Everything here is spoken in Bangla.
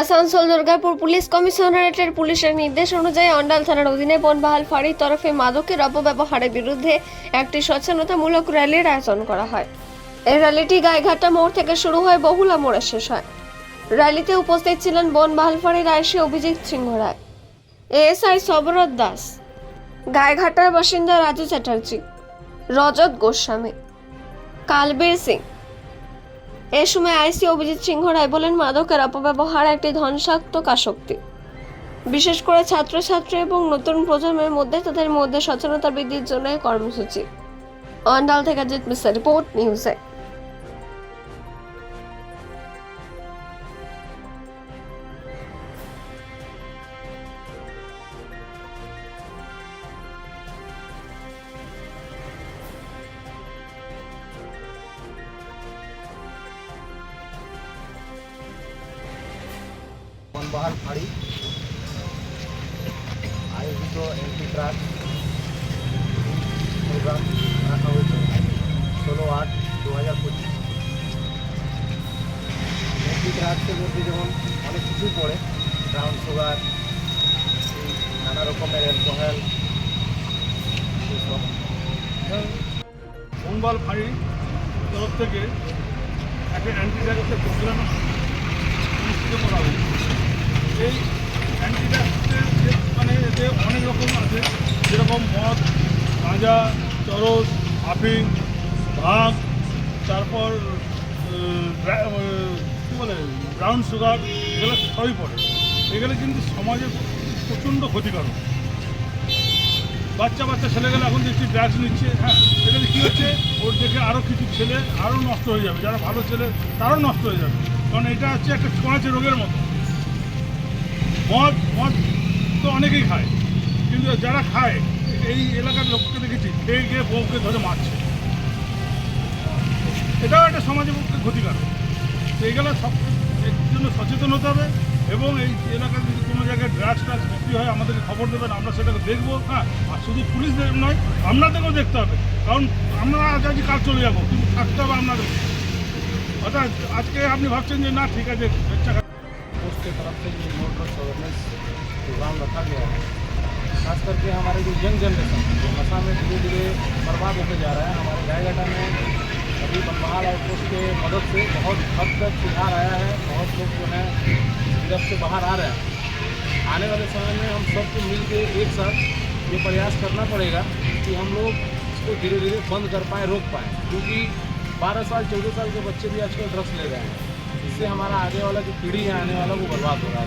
আসানসোল দুর্গাপুর পুলিশ কমিশনারেটের পুলিশের নির্দেশ অনুযায়ী অন্ডাল থানার অধীনে বনবাহাল ফাঁড়ির তরফে মাদকের অপব্যবহারের বিরুদ্ধে একটি সচেতনতামূলক র্যালির আয়োজন করা হয়। এই র্যালিটি গায়েঘাটা মোড় থেকে শুরু হয়ে বহুলা মোড়ে শেষ হয়। র্যালিতে উপস্থিত ছিলেন বনবাহাল ফাঁড়ির আইসি অভিজিৎ সিংহ রায়, এএসআই সবরত দাস গায়েঘাটার বাসিন্দা রাজু চ্যাটার্জি, রজত গোস্বামী, কালবীর সিং এ সময় আইসি অভিজিৎ সিংহ রায় বলেন, মাদকের অপব্যবহার একটি ধ্বংসাত্মক আসক্তি বিশেষ করে ছাত্রছাত্রী এবং নতুন প্রজন্মের মধ্যে তাদের মধ্যে সচেতনতা বৃদ্ধির জন্য কর্মসূচি। অন্ডাল থেকে জিত মিস্টার রিপোর্ট, নিউজে বনবহাল ফাঁড়ি। আয়োজিত এন্টি ট্রাক প্রোগ্রাম রাখা হয়েছে ষোলো আট দু হাজার পঁচিশ এন্টি ট্রাক্সের মধ্যে যেমন অনেক কিছুই পড়ে ব্রাউন সুগার নানা রকমের অ্যালকোহল এসব বনবাল ফাঁড়ি তরফ থেকে একটা অ্যান্টি ডায়াবেটিক প্রোগ্রাম অনুষ্ঠিত করা হয়েছে এই অ্যান্টি ডায়াবেটিসের যে মানে এতে অনেক রকম আছে যেরকম মদ, গাঁজা চরস আফিং ভাঙ তারপর কী বলে ব্রাউন সুগার এগুলো সবই পড়ে। এগুলো কিন্তু সমাজে প্রচণ্ড ক্ষতিকারক। বাচ্চা বাচ্চা ছেলেগুলো এখন দেখছি ড্রাগস নিচ্ছে হ্যাঁ এখানে কী হচ্ছে? ওর দেখে আরও কিছু ছেলে আরও নষ্ট হয়ে যাবে। যারা ভালো ছেলে, তারও নষ্ট হয়ে যাবে। কারণ এটা হচ্ছে একটা ছোঁয়াচে রোগের মতো। মদ মদ তো অনেকেই খায়। কিন্তু যারা খায় এই এলাকার লোককে দেখেছি খেয়ে গিয়ে বউকে ধরে মারছে এটাও একটা সমাজের পক্ষে ক্ষতিকারক তো এইগুলো সব এর জন্য সচেতন হতে হবে এবং এই এলাকায় যদি কোনো জায়গায় ড্রাগস ট্রাগস বিক্রি হয় আমাদেরকে খবর দেবেন আমরা সেটাকে দেখবো হ্যাঁ আর শুধু পুলিশ নয় আপনাদেরকেও দেখতে হবে কারণ আমরা আজ আজ কাজ চলে যাবো কিন্তু থাকতে হবে আপনাদের অর্থাৎ আজকে আপনি ভাবছেন যে না ঠিক আছে বাচ্চা पोस्ट की तरफ से ये मोटर अवेयरनेस प्रोग्राम रखा गया है खास करके हमारे जो यंग जनरेशन, जो नशा में धीरे धीरे बर्बाद होते जा रहा है, हमारे गायघाटा में अभी बनबहाल आउटपोस्ट के मदद से बहुत हद तक सुधार आया है, बहुत लोग जो है जब से बाहर आ रहे हैं। आने वाले समय में हम सबको मिल के एक साथ ये प्रयास करना पड़ेगा कि हम लोग इसको धीरे धीरे बंद कर पाएँ, रोक पाएँ, क्योंकि बारह साल, चौदह साल के बच्चे भी आजकल ड्रग्स ले रहे हैं। इससे हमारा आगे वाला जो पीढ़ी है, आने वाला वो बर्बाद हो रहा है।